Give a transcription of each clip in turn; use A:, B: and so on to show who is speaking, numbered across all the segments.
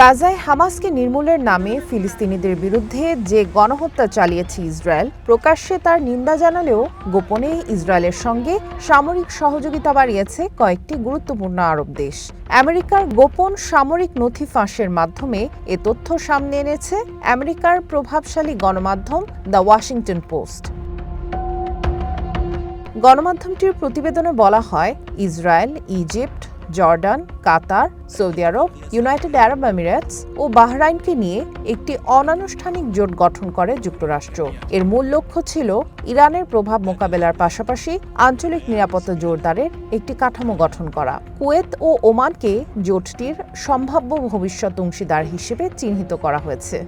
A: গাজায় হামাসকে নির্মূলের নামে ফিলিস্তিনিদের বিরুদ্ধে যে গণহত্যা চালিয়েছে ইসরায়েল, প্রকাশ্যে তার নিন্দা জানালেও গোপনে ইসরায়েলের সঙ্গে সামরিক সহযোগিতা বাড়িয়েছে কয়েকটি গুরুত্বপূর্ণ আরব দেশ। আমেরিকার গোপন সামরিক নথি ফাঁসের মাধ্যমে এ তথ্য সামনে এনেছে আমেরিকার প্রভাবশালী গণমাধ্যম দ্য ওয়াশিংটন পোস্ট। গণমাধ্যমটির প্রতিবেদনে বলা হয়, Israel, Egypt Jordan Qatar Saudi Arab United Arab Emirates ও বাহরাইনকে নিয়ে একটি অনানুষ্ঠানিক জোট গঠন করে যুক্তরাষ্ট্র। এর মূল লক্ষ্য ছিল ইরানের প্রভাব মোকাবেলার পাশাপাশি আঞ্চলিক নিরাপত্তা জোরদারের একটি কাঠামো গঠন করা। কুয়েত ও ওমানকে জোটটির সম্ভাব্য ভবিষ্যৎ অংশীদার হিসেবে চিহ্নিত করা হয়েছে.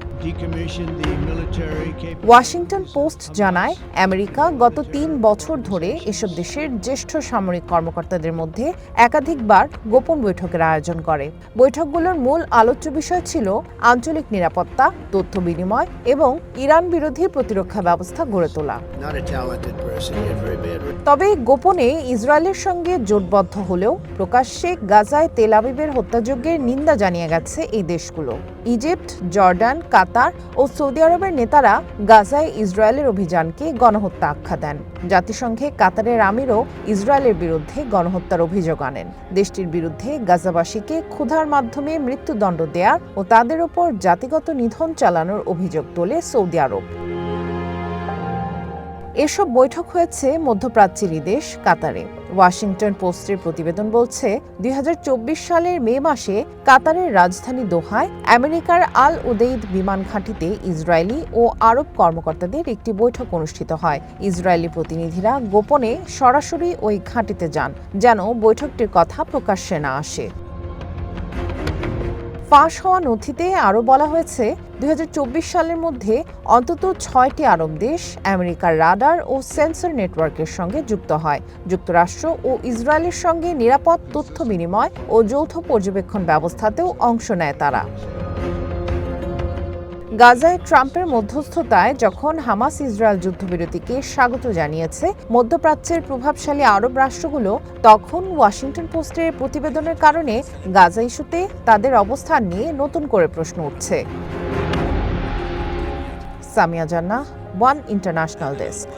A: ওয়াশিংটন পোস্ট জানায় আমেরিকা গত তিন বছর ধরে এসব দেশের জ্যেষ্ঠ সামরিক কর্মকর্তাদের মধ্যে একাধিকবার গোপন বৈঠকের আয়োজন করে। বৈঠকগুলোর মূল আলোচ্য বিষয় ছিল আঞ্চলিক নিরাপত্তা তথ্য বিনিময় এবং ইরান বিরোধী প্রতিরক্ষা ব্যবস্থা গড়ে তোলা। তবে গোপনে ইসরায়েলের সঙ্গে জোটবদ্ধ হলেও প্রকাশ্যে গাজায় তেল আবিবের হত্যাযজ্ঞের নিন্দা জানিয়ে গেছে এই দেশগুলো। ইজিপ্ট জর্ডান কাতার ও সৌদি আরবের নেতারা গাজায় ইসরায়েলের অভিযানকে গণহত্যা আখ্যা দেন। জাতিসংঘে কাতারের আমিরও ইসরায়েলের বিরুদ্ধে গণহত্যার অভিযোগ আনেন। দেশটির বিরুদ্ধে গাজাবাসীকে ক্ষুধার মাধ্যমে মৃত্যুদণ্ড দেয়া ও তাদের ওপর জাতিগত নিধন চালানোর অভিযোগ তোলে সৌদি আরব। এসব বৈঠক হয়েছে মধ্যপ্রাচ্যেরই দেশ, কাতারে। ওয়াশিংটন পোস্টের প্রতিবেদন বলছে, দুই হাজার চব্বিশ সালের মে মাসে কাতারের রাজধানী দোহায় আমেরিকার আল উদেইদ বিমান ঘাঁটিতে ইসরায়েলি ও আরব কর্মকর্তাদের একটি বৈঠক অনুষ্ঠিত হয়। ইসরায়েলি প্রতিনিধিরা গোপনে সরাসরি ওই ঘাঁটিতে যান, যেন বৈঠকটির কথা প্রকাশ্যে না আসে। ফাঁস হওয়া নথিতে আরও বলা হয়েছে দু হাজার চব্বিশ সালের মধ্যে অন্তত ছয়টি আরব দেশ, আমেরিকার রাডার ও সেন্সর নেটওয়ার্কের সঙ্গে যুক্ত হয়। যুক্তরাষ্ট্র ও ইসরায়েলের সঙ্গে নিরাপদ তথ্য বিনিময় ও যৌথ পর্যবেক্ষণ ব্যবস্থাতেও অংশ নেয় তারা। গাজায় ট্রাম্পের মধ্যস্থতায় যখন হামাস ইসরায়েল যুদ্ধবিরতিকে স্বাগত জানিয়েছে, মধ্যপ্রাচ্যের প্রভাবশালী আরব রাষ্ট্রগুলো তখন ওয়াশিংটন পোস্টের প্রতিবেদনের কারণে গাজা ইস্যুতে তাদের অবস্থান নিয়ে নতুন করে প্রশ্ন উঠছে। সামিয়া জান্না ওয়ান ইন্টারন্যাশনাল ডেস্ক।